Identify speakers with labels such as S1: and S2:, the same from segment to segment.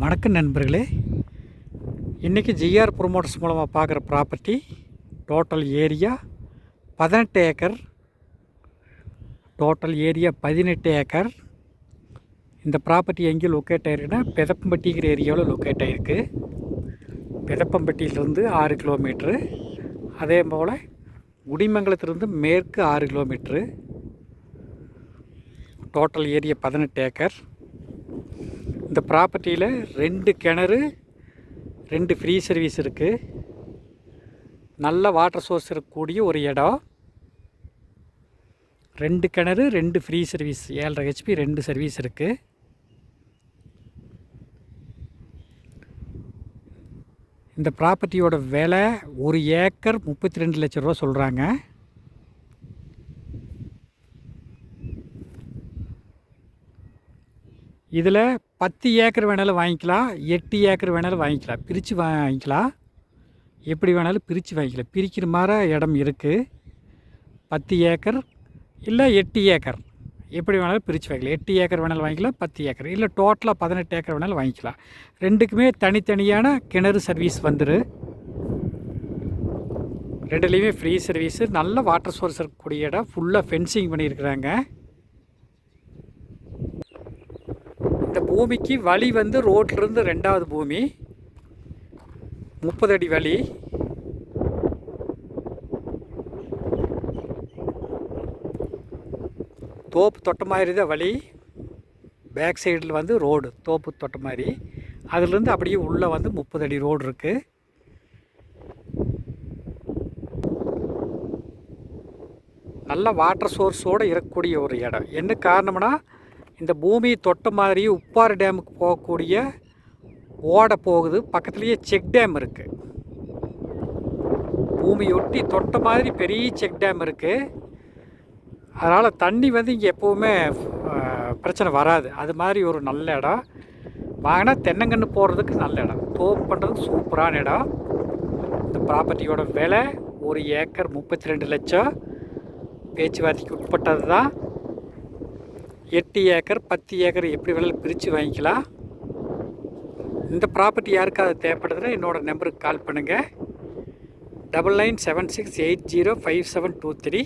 S1: வணக்கம் நண்பர்களே. இன்றைக்கி ஜிஆர் ப்ரொமோட்டர்ஸ் மூலமாக பார்க்குற ப்ராப்பர்ட்டி டோட்டல் ஏரியா பதினெட்டு ஏக்கர். டோட்டல் ஏரியா பதினெட்டு ஏக்கர். இந்த ப்ராப்பர்ட்டி எங்கே லொக்கேட் ஆகிருக்குன்னா பெதப்பம்பட்டிங்கிற ஏரியாவில் லொக்கேட் ஆகிருக்கு பெதப்பம்பட்டியிலிருந்து ஆறு கிலோமீட்ரு அதே போல் குடிமங்கலத்திலிருந்து மேற்கு ஆறு கிலோமீட்ரு டோட்டல் ஏரியா பதினெட்டு ஏக்கர். இந்த ப்ராப்பர்ட்டியில் ரெண்டு கிணறு ரெண்டு ஃப்ரீ சர்வீஸ் இருக்குது நல்ல வாட்டர் சோர்ஸ் இருக்கக்கூடிய ஒரு இடம். ரெண்டு கிணறு ரெண்டு ஃப்ரீ சர்வீஸ் ஏழரை ஹெச்பி ரெண்டு சர்வீஸ் இருக்குது இந்த ப்ராப்பர்ட்டியோட விலை ஒரு ஏக்கர் முப்பத்தி ரெண்டு லட்ச ரூபா சொல்கிறாங்க இதில் பத்து ஏக்கர் வேணாலும் வாங்கிக்கலாம் எட்டு ஏக்கர் வேணாலும் வாங்கிக்கலாம். பிரித்து வாங்கிக்கலாம். எப்படி வேணாலும் பிரித்து வாங்கிக்கலாம். பிரிக்கிற மாதிரி இடம் இருக்குது பத்து ஏக்கர் இல்லை எட்டு ஏக்கர். எப்படி வேணாலும் பிரித்து வாங்கிக்கலாம். எட்டு ஏக்கர் வேணாலும் வாங்கிக்கலாம் பத்து ஏக்கர். இல்லை டோட்டலாக பதினெட்டு ஏக்கர் வேணாலும் வாங்கிக்கலாம். ரெண்டுக்குமே தனித்தனியான கிணறு சர்வீஸ் வந்துரு. ரெண்டுலேயுமே ஃப்ரீ சர்வீஸு நல்ல வாட்டர் சோர்ஸ் இருக்கக்கூடிய இடம். ஃபுல்லாக ஃபென்சிங் பண்ணியிருக்கிறாங்க. இந்த பூமிக்கு வழி வந்து ரோட்லேருந்து ரெண்டாவது பூமி. முப்பது அடி வழி தோப்பு தொட்ட மாதிரி தான் வழி பேக் சைடில் வந்து ரோடு தோப்பு தொட்ட மாதிரி. அதுலேருந்து அப்படியே உள்ளே வந்து முப்பது அடி ரோடு இருக்குது நல்ல வாட்டர் சோர்ஸோடு இருக்கக்கூடிய ஒரு இடம். என்ன காரணம்னா இந்த பூமி தொட்ட மாதிரி உப்பாறு டேமுக்கு போகக்கூடிய ஓடை போகுது. பக்கத்துலேயே செக் டேம் இருக்குது பூமியொட்டி தொட்ட மாதிரி பெரிய செக் டேம் இருக்குது அதனால் தண்ணி வந்து இங்கே எப்போவுமே பிரச்சனை வராது. அது மாதிரி ஒரு நல்ல இடம். வாங்கினா தென்னங்கன்று போடுறதுக்கு நல்ல இடம். தோப்பு பண்ணுறதுக்கு சூப்பரான இடம். இந்த ப்ராப்பர்ட்டியோட விலை ஒரு ஏக்கர் முப்பத்தி ரெண்டு லட்சம். பேச்சுவார்த்தைக்கு உட்பட்டது தான் எட்டு ஏக்கர் பத்து ஏக்கர் எப்படி வேணாலும் பிரித்து வாங்கிக்கலாம். இந்த ப்ராப்பர்ட்டி யாருக்காவது தேவைப்படுதுன்னா என்னோடய நம்பருக்கு கால் பண்ணுங்கள் double nine seven six eight zero five seven two three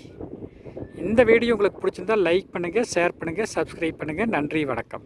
S1: இந்த வீடியோ உங்களுக்கு பிடிச்சிருந்தால் லைக் பண்ணுங்கள் ஷேர் பண்ணுங்கள் சப்ஸ்கிரைப் பண்ணுங்கள் நன்றி வணக்கம்.